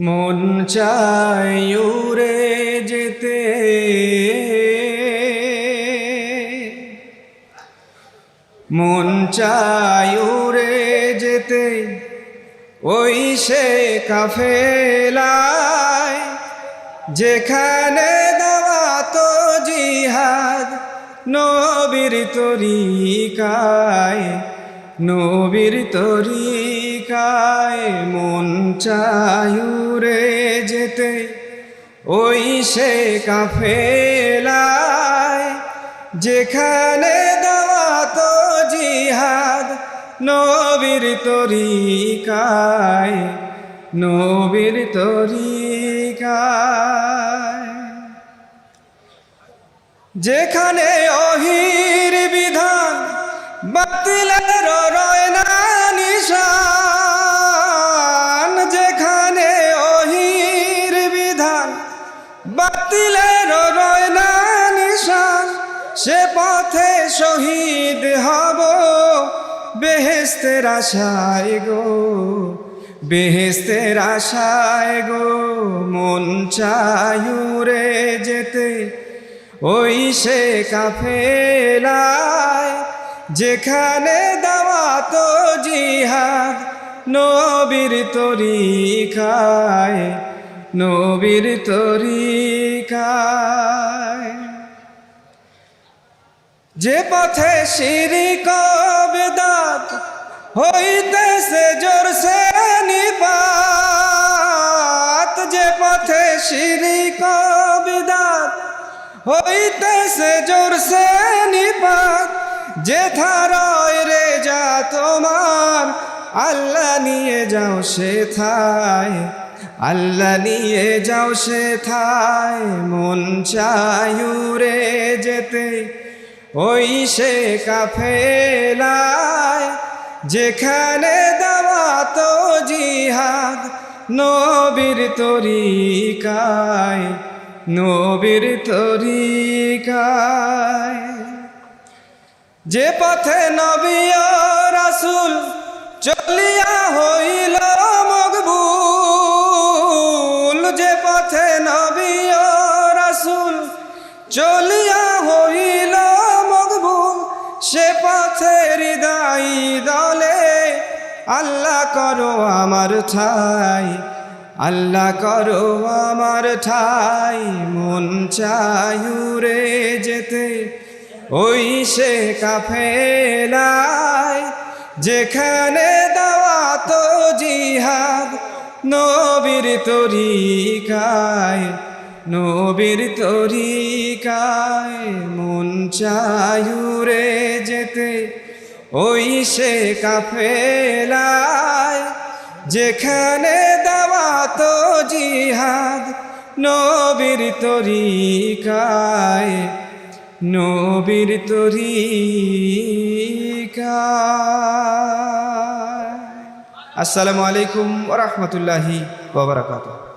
মন চাই যেতে। মন চাই যেতে, ওই সে কাফেলায়, যেখানে দেওয়া তো জিহাদ, নবীর তরিকায় নবীর তরিকায় মন চায়ুরে যেতে, ওই সে কাফেলায়, যেখানে দেওয়া তো জিহাদ নবীর তরিকায় নবীর তরিকায়। যেখানে অহির বিধান বাতিলের বাতিলের নিশান সে পথে শহীদ হব। বেহেস্তের আশায় গো, বেহেস্তের আশায় গো, মন চায়ুরে যেতে। ওই সে কাফেলায়, যেখানে দেওয়া তো জিহাদ, নবীর তরিকায় নবীর তরিকায় যে পথে শিরিক বেদাত হইতেছে জোরসে নিপাত। যে পথে শিরিক বিদাত হইতেছে জোরসে নিপাত। যে ধারয় রে যা তোমার, আল্লাহ নিয়ে যাও সে থায় আল্লাহ নিয়ে যাও সে থায় মন চায়ুরে যেতে। ওই সে কাফেলায় যেখানে দেওয়া তো জিহাদ, নবীর তরিকায় নবীর তরিকায়। যে পথে নবী রাসূল চলিয়া হইল চলিয়া হইল মকবুল, সে পথে হৃদয় দলে। আল্লাহ করো আমার ঠাই, আল্লাহ করো আমার ঠাই। মন চায়ুরে যেতে, ওই সে কাফেলায়। যেখানে দেওয়া তো জিহাদ, নবীর তরিকায়। নবীর তরিকায় মন চায়ুরে যেতে, ওই সে কাফেলায় যেখানে দেওয়া তো জিহাদ নবীর তরিকায় নবীর তরিকায়। আসসালামু আলাইকুম ওরহমতুল্লাহি ওবরাকাতুহ